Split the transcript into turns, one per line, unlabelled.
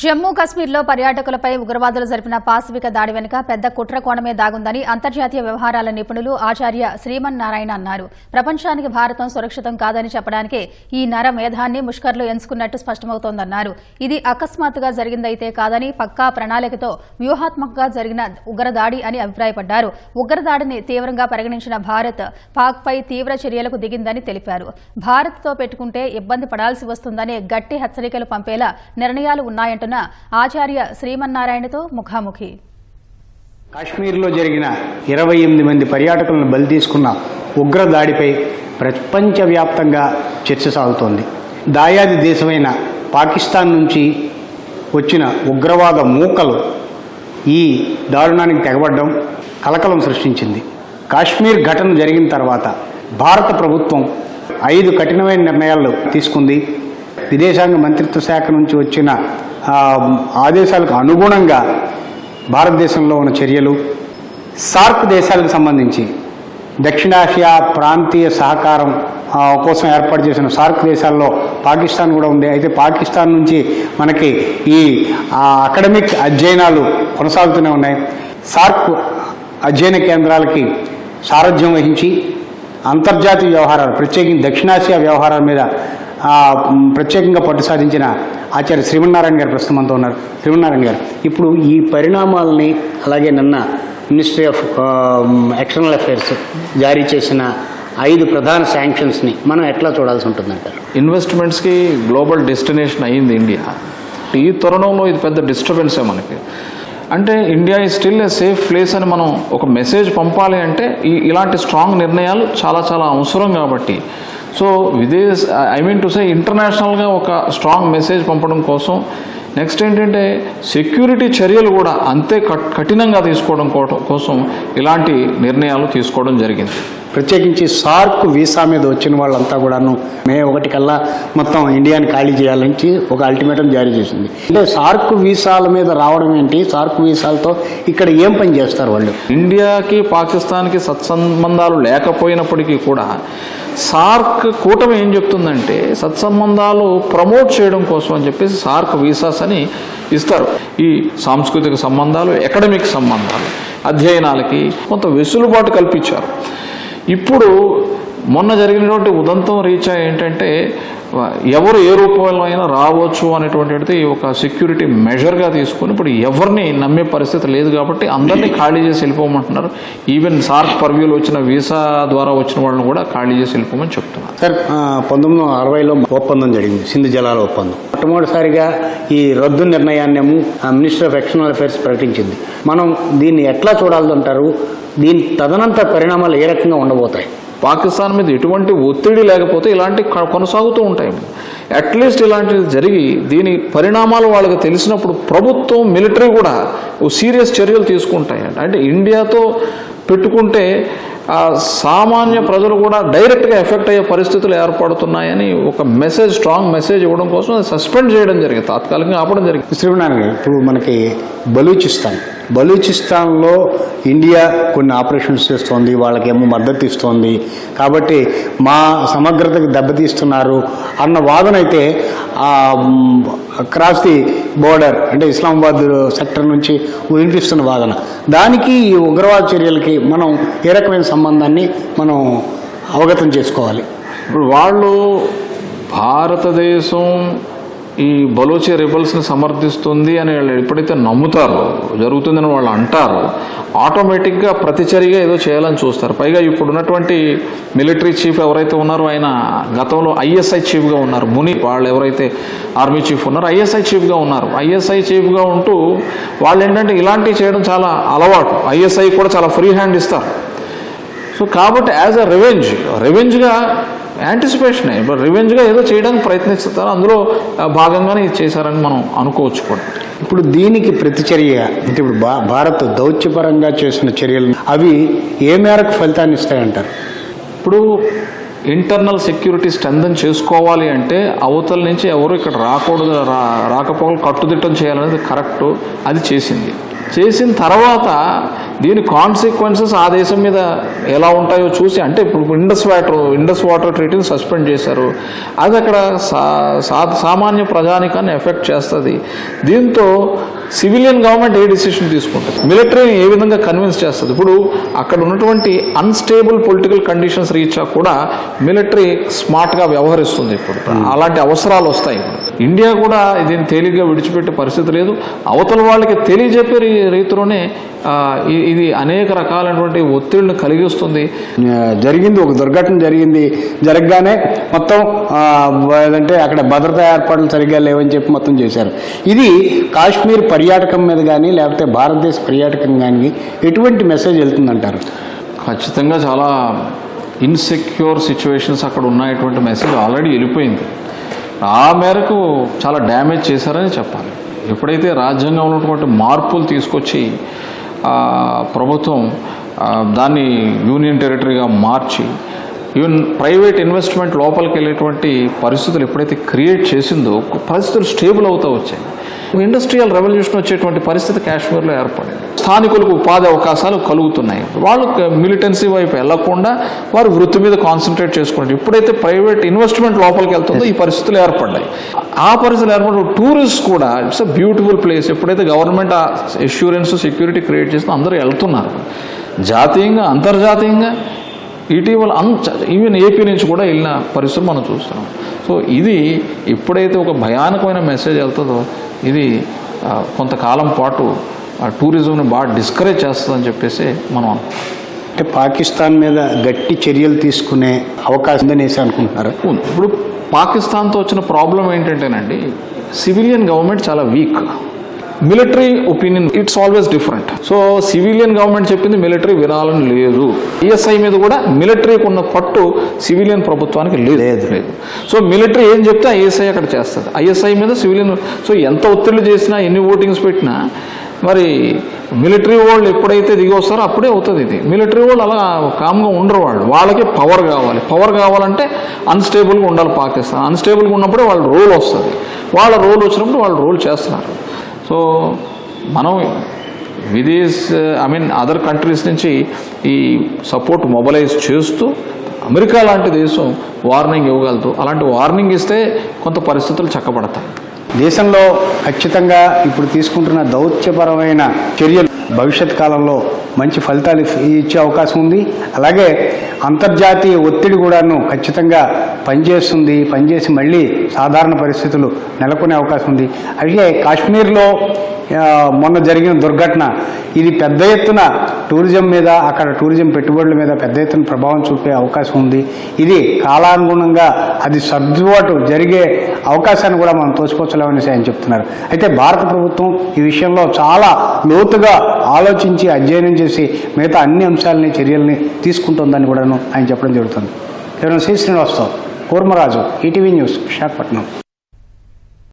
జమ్మూ కశ్మీర్లో పర్యాటకులపై ఉగ్రవాదులు జరిపిన పాశ్విక దాడి వెనుక పెద్ద కుట్ర కోణమే దాగుందని అంతర్జాతీయ వ్యవహారాల నిపుణులు ఆచార్య శ్రీమన్ నారాయణ అన్నారు. ప్రపంచానికి భారతం సురక్షితం కాదని చెప్పడానికే ఈ నర మేధాన్ని ముష్కర్లు ఎంచుకున్నట్టు స్పష్టమవుతోందన్నారు. ఇది అకస్మాత్తుగా జరిగిందైతే కాదని పక్కా ప్రణాళికతో వ్యూహాత్మకంగా జరిగిన ఉగ్రదాడి అని అభిప్రాయపడ్డారు. ఉగ్రదాడిని తీవ్రంగా పరిగణించిన భారత్ పాక్పై తీవ్ర చర్యలకు దిగిందని తెలిపారు. భారత్తో పెట్టుకుంటే ఇబ్బంది పడాల్సి వస్తుందనే గట్టి హెచ్చరికలు పంపేలా నిర్ణయాలు ఉన్నాయంటున్న ఆచార్య శ్రీమన్నారాయణతో ముఖాముఖి.
కాశ్మీర్లో జరిగిన ఇరవై ఎనిమిది మంది పర్యాటకులను బలి తీసుకున్న ఉగ్ర దాడిపై ప్రపంచవ్యాప్తంగా చర్చ సాగుతోంది. దాయాది దేశమైన పాకిస్తాన్ నుంచి వచ్చిన ఉగ్రవాద మూకలు ఈ దారుణానికి తెగబడ్డం కలకలం సృష్టించింది. కాశ్మీర్ ఘటన జరిగిన తర్వాత భారత ప్రభుత్వం ఐదు కఠినమైన నిర్ణయాలు తీసుకుంది. విదేశాంగ మంత్రిత్వ శాఖ నుంచి వచ్చిన ఆదేశాలకు అనుగుణంగా భారతదేశంలో ఉన్న చర్యలు సార్క్ దేశాలకు సంబంధించి దక్షిణాసియా ప్రాంతీయ సహకారం కోసం ఏర్పాటు చేసిన సార్క్ దేశాల్లో పాకిస్తాన్ కూడా ఉంది. అయితే పాకిస్తాన్ నుంచి మనకి ఈ అకాడమిక్ అధ్యయనాలు కొనసాగుతూనే ఉన్నాయి. సార్క్ అధ్యయన కేంద్రాలకి సారథ్యం వహించి అంతర్జాతీయ వ్యవహారాలు ప్రత్యేకించి దక్షిణాసియా వ్యవహారాల మీద ప్రత్యేకంగా పట్టు సాధించిన ఆచార్య శ్రీమన్నారాయణ గారు ప్రస్తుతం మనతో ఉన్నారు. శ్రీమన్నారాయణ గారు ఇప్పుడు ఈ పరిణామాలని అలాగే నిన్న మినిస్ట్రీ ఆఫ్ ఎక్స్టర్నల్ అఫైర్స్ జారీ చేసిన ఐదు ప్రధాన శాంక్షన్స్ని మనం ఎట్లా చూడాల్సి ఉంటుందంటారు?
ఇన్వెస్ట్మెంట్స్కి గ్లోబల్ డెస్టినేషన్ అయ్యింది ఇండియా ఈ తరుణంలో ఇది పెద్ద డిస్టర్బెన్సే మనకి. అంటే ఇండియా ఈ స్టిల్ ఏ సేఫ్ ప్లేస్ అని మనం ఒక మెసేజ్ పంపాలి అంటే ఈ ఇలాంటి స్ట్రాంగ్ నిర్ణయాలు చాలా చాలా అవసరం కాబట్టి సో విదేశ ఐ మీన్ టు సే ఇంటర్నేషనల్గా ఒక స్ట్రాంగ్ మెసేజ్ పంపడం కోసం నెక్స్ట్ ఏంటంటే సెక్యూరిటీ చర్యలు కూడా అంతే కఠినంగా తీసుకోవడం కోట- కోసం ఇలాంటి నిర్ణయాలు తీసుకోవడం జరిగింది.
ప్రత్యేకించి సార్క్ వీసా మీద వచ్చిన వాళ్ళంతా కూడాను మే ఒకటి కల్లా మొత్తం ఇండియాని ఖాళీ చేయాలని ఒక అల్టిమేటం జారీ చేసింది. అంటే సార్క్ వీసాల మీద రావడం ఏంటి? సార్క్ వీసాలతో ఇక్కడ ఏం పని చేస్తారు వాళ్ళు?
ఇండియాకి పాకిస్తాన్కి సత్సంబంధాలు లేకపోయినప్పటికీ కూడా సార్క్ కూటమి ఏం చెప్తుందంటే సత్సంబంధాలు ప్రమోట్ చేయడం కోసం అని చెప్పేసి సార్క్ వీసాస్ అని ఇస్తారు. ఈ సాంస్కృతిక సంబంధాలు ఎకడమిక్ సంబంధాలు అధ్యయనాలకి కొంత వెసులుబాటు కల్పించారు. ఇప్పుడు మొన్న జరిగినటువంటి ఉదంతం రీచ్ ఏంటంటే ఎవరు ఏ రూపంలో అయినా రావచ్చు అనేటువంటిది ఒక సెక్యూరిటీ మెజర్గా తీసుకొని ఇప్పుడు ఎవరిని నమ్మే పరిస్థితి లేదు కాబట్టి అందరినీ ఖాళీ చేసి వెళ్ళిపోమంటున్నారు. ఈవెన్ సార్క్ పర్వ్యూలో వచ్చిన వీసా ద్వారా వచ్చిన వాళ్ళని కూడా ఖాళీ చేసి వెళ్ళిపోమని చెప్తున్నారు.
సార్ పంతొమ్మిది వందల అరవైలో ఒప్పందం జరిగింది సింధు జలాల ఒప్పందం. మొట్టమొదటిసారిగా ఈ రద్దు నిర్ణయాన్నేమో మినిస్టర్ ఆఫ్ ఎక్స్టర్నల్ అఫైర్స్ ప్రకటించింది. మనం దీన్ని ఎట్లా చూడాలంటారు? దీని తదనంతర పరిణామాలు ఏ రకంగా ఉండబోతాయి?
పాకిస్తాన్ మీద ఎటువంటి ఒత్తిడి లేకపోతే ఇలాంటి కొనసాగుతూ ఉంటాయి. అట్లీస్ట్ ఇలాంటివి జరిగి దీని పరిణామాలు వాళ్ళకి తెలిసినప్పుడు ప్రభుత్వం మిలిటరీ కూడా ఓ సీరియస్ చర్యలు తీసుకుంటాయండి అంటే. ఇండియాతో పెట్టుకుంటే ఆ సామాన్య ప్రజలు కూడా డైరెక్ట్గా ఎఫెక్ట్ అయ్యే పరిస్థితులు ఏర్పడుతున్నాయని ఒక మెసేజ్ స్ట్రాంగ్ మెసేజ్ ఇవ్వడం కోసం అది సస్పెండ్ చేయడం జరిగింది. తాత్కాలికంగా ఆపడం జరిగింది.
శ్రీనారాయణ ఇప్పుడు మనకి బలూచిస్తాన్. బలూచిస్తాన్లో ఇండియా కొన్ని ఆపరేషన్స్ చేస్తోంది వాళ్ళకేమో మద్దతు ఇస్తోంది కాబట్టి మా సమగ్రతకు దెబ్బతీస్తున్నారు అన్న వాదన అయితే క్రాస్ ది బోర్డర్ అంటే ఇస్లామాబాద్ సెక్టర్ నుంచి వినిపిస్తున్న వాదన. దానికి ఈ ఉగ్రవాద చర్యలకి మనం ఏ రకమైన సంబంధాన్ని మనం అవగతం చేసుకోవాలి?
ఇప్పుడు వాళ్ళు భారతదేశం ఈ బలోచి రిబల్స్ని సమర్థిస్తుంది అని వాళ్ళు ఎప్పుడైతే నమ్ముతారో జరుగుతుందని వాళ్ళు అంటారో ఆటోమేటిక్గా ప్రతిచర్యగా ఏదో చేయాలని చూస్తారు. పైగా ఇప్పుడున్నటువంటి మిలిటరీ చీఫ్ ఎవరైతే ఉన్నారో ఆయన గతంలో ఐఎస్ఐ చీఫ్గా ఉన్నారు. ముని వాళ్ళు ఎవరైతే ఆర్మీ చీఫ్ ఉన్నారో ఐఎస్ఐ చీఫ్గా ఉన్నారు. ఐఎస్ఐ చీఫ్గా ఉంటూ వాళ్ళు ఏంటంటే ఇలాంటివి చేయడం చాలా అలవాటు. ఐఎస్ఐ కూడా చాలా ఫ్రీ హ్యాండ్ ఇస్తారు. సో కాబట్టి యాజ్ అ రివెంజ్ రివెంజ్గా యాంటిసిపేషన్ ఇప్పుడు రివెంజ్గా ఏదో చేయడానికి ప్రయత్నిస్తారు అందులో భాగంగానే ఇది చేశారని మనం అనుకోవచ్చు కూడా.
ఇప్పుడు దీనికి ప్రతిచర్య అంటే ఇప్పుడు భారత్ దౌత్యపరంగా చేసిన చర్యలు అవి ఏ మేరకు ఫలితాన్ని ఇస్తాయంటారు?
ఇప్పుడు ఇంటర్నల్ సెక్యూరిటీ స్ట్రెంథన్ చేసుకోవాలి అంటే అవతల నుంచి ఎవరు ఇక్కడ రాకూడదు రా రాకపోకలు కట్టుదిట్టం చేయాలనేది కరెక్ట్ అది చేసింది. చేసిన తర్వాత దీని కాన్సిక్వెన్సెస్ ఆ దేశం మీద ఎలా ఉంటాయో చూసి అంటే ఇప్పుడు ఇండస్ వాటర్ ఇండస్ వాటర్ ట్రీటీని సస్పెండ్ చేశారు. అది అక్కడ సామాన్య ప్రజానికాన్ని ఎఫెక్ట్ చేస్తుంది. దీంతో సివిలియన్ గవర్నమెంట్ ఏ డిసిషన్ తీసుకుంటుంది? మిలిటరీని ఏ విధంగా కన్విన్స్ చేస్తుంది? ఇప్పుడు అక్కడ ఉన్నటువంటి అన్స్టేబుల్ పొలిటికల్ కండిషన్స్ రీచ్ కూడా మిలిటరీ స్మార్ట్గా వ్యవహరిస్తుంది ఇప్పుడు. అలాంటి అవసరాలు వస్తాయి ఇప్పుడు. ఇండియా కూడా దీన్ని తేలిగ్గా విడిచిపెట్టే పరిస్థితి లేదు. అవతల వాళ్ళకి తెలియజెప్పే రీతిలోనే ఇది అనేక రకాలైనటువంటి ఒత్తిడిని కలిగిస్తుంది.
జరిగింది ఒక దుర్ఘటన జరిగింది. జరగగానే మొత్తం ఏదంటే అక్కడ భద్రతా ఏర్పాట్లు సరిగ్గా లేవని చెప్పి మొత్తం చేశారు. ఇది కాశ్మీర్ పర్యాటకం మీద కానీ లేకపోతే భారతదేశ పర్యాటకం కానీ ఎటువంటి మెసేజ్ వెళ్తుందంటారు?
ఖచ్చితంగా చాలా ఇన్సెక్యూర్ సిచ్యువేషన్స్ అక్కడ ఉన్నటువంటి మెసేజ్ ఆల్రెడీ వెళ్ళిపోయింది. ఆ మేరకు చాలా డ్యామేజ్ చేశారని చెప్పాలి. ఎప్పుడైతే రాజ్యాంగంలో ఉన్నటువంటి మార్పులు తీసుకొచ్చి ప్రభుత్వం దాన్ని యూనియన్ టెరిటరీగా మార్చి ఈవెన్ ప్రైవేట్ ఇన్వెస్ట్మెంట్ లోపలికి వెళ్ళేటువంటి పరిస్థితులు ఎప్పుడైతే క్రియేట్ చేసిందో పరిస్థితులు స్టేబుల్ అవుతూ వచ్చాయి. ఇండస్ట్రియల్ రెవల్యూషన్ వచ్చేటువంటి పరిస్థితి కాశ్మీర్లో ఏర్పడింది. స్థానికులకు ఉపాధి అవకాశాలు కలుగుతున్నాయి. వాళ్ళు మిలిటెన్సీ వైపు వెళ్ళకుండా వారు వృత్తి మీద కాన్సన్ట్రేట్ చేసుకుంటారు ఎప్పుడైతే ప్రైవేట్ ఇన్వెస్ట్మెంట్ లోపలికి వెళ్తుందో ఈ పరిస్థితులు ఏర్పడ్డాయి. ఆ పరిస్థితులు ఏర్పడిన టూరిస్ట్ కూడా ఇట్స్ అ బ్యూటిఫుల్ ప్లేస్ ఎప్పుడైతే గవర్నమెంట్ ఎష్యూరెన్స్ సెక్యూరిటీ క్రియేట్ చేస్తుందో అందరూ వెళ్తున్నారు. జాతీయంగా అంతర్జాతీయంగా ఇటీవల అంత ఈవెన్ ఏపీ నుంచి కూడా వెళ్ళిన పరిస్థితులు మనం చూస్తున్నాం. సో ఇది ఎప్పుడైతే ఒక భయానకమైన మెసేజ్ వెళ్తుందో ఇది కొంతకాలం పాటు టూరిజంని బాగా డిస్కరేజ్ చేస్తుందని చెప్పేసి మనం.
అంటే పాకిస్తాన్ మీద గట్టి చర్యలు తీసుకునే అవకాశం ఉందనేసి అనుకుంటున్నారు.
ఇప్పుడు పాకిస్తాన్తో వచ్చిన ప్రాబ్లం ఏంటంటేనండి సివిలియన్ గవర్నమెంట్ చాలా weak military opinion it's always different so civilian government చెప్పింది మిలిటరీ వినాలని లేదు. ఈఎస్ఐ మీద కూడా మిలిటరీకి ఉన్న పట్టు సివిలియన్ ప్రభుత్వానికి లేదు.
లేదు.
సో మిలిటరీ ఏం చెప్తే ఐఎస్ఐ అక్కడ చేస్తుంది. ఐఎస్ఐ మీద సివిలియన్ సో ఎంత ఒత్తిళ్ళు చేసినా ఎన్ని ఓటింగ్స్ పెట్టినా మరి మిలిటరీ వాళ్ళు ఎప్పుడైతే దిగి వస్తారో అప్పుడే అవుతుంది ఇది. మిలిటరీ వాళ్ళు అలా కామ్గా ఉండరు వాళ్ళు. వాళ్ళకి పవర్ కావాలి. పవర్ కావాలంటే అన్స్టేబుల్గా ఉండాలి పాకిస్తాన్. అన్స్టేబుల్గా ఉన్నప్పుడే వాళ్ళ రోల్ వస్తుంది. వాళ్ళ రోల్ వచ్చినప్పుడు వాళ్ళు రోల్ చేస్తున్నారు. సో మనం విదేశ్ ఐ మీన్ అదర్ కంట్రీస్ నుంచి ఈ సపోర్ట్ మొబలైజ్ చేస్తూ అమెరికా లాంటి దేశం వార్నింగ్ ఇవ్వగలదు. అలాంటి వార్నింగ్ ఇస్తే కొంత పరిస్థితులు చక్కబడతాయి.
దేశంలో ఖచ్చితంగా ఇప్పుడు తీసుకుంటున్న దౌత్యపరమైన చర్యలు భవిష్యత్ కాలంలో మంచి ఫలితాలు ఇచ్చే అవకాశం ఉంది. అలాగే అంతర్జాతీయ ఒత్తిడి కూడాను ఖచ్చితంగా పనిచేస్తుంది. పనిచేసి మళ్ళీ సాధారణ పరిస్థితులు నెలకొనే అవకాశం ఉంది. అలాగే కాశ్మీర్లో మొన్న జరిగిన దుర్ఘటన. ఇది పెద్ద ఎత్తున టూరిజం మీద అక్కడ టూరిజం పెట్టుబడుల మీద పెద్ద ఎత్తున ప్రభావం చూపే అవకాశం ఉంది. ఇది కాలానుగుణంగా అది సర్దుబాటు జరిగే అవకాశాన్ని కూడా మనం తోసిపుచ్చలేమనేసి ఆయన చెప్తున్నారు. అయితే భారత ప్రభుత్వం ఈ విషయంలో చాలా లోతుగా ఆలోచించి అధ్యయనం చేసి మిగతా అన్ని అంశాలని చర్యల్ని తీసుకుంటుందని కూడాను ఆయన చెప్పడం జరుగుతుంది. కేవలం శ్రీ శ్రీనివాసరావు కూర్మరాజు ఈటీవీ న్యూస్ విశాఖపట్నం.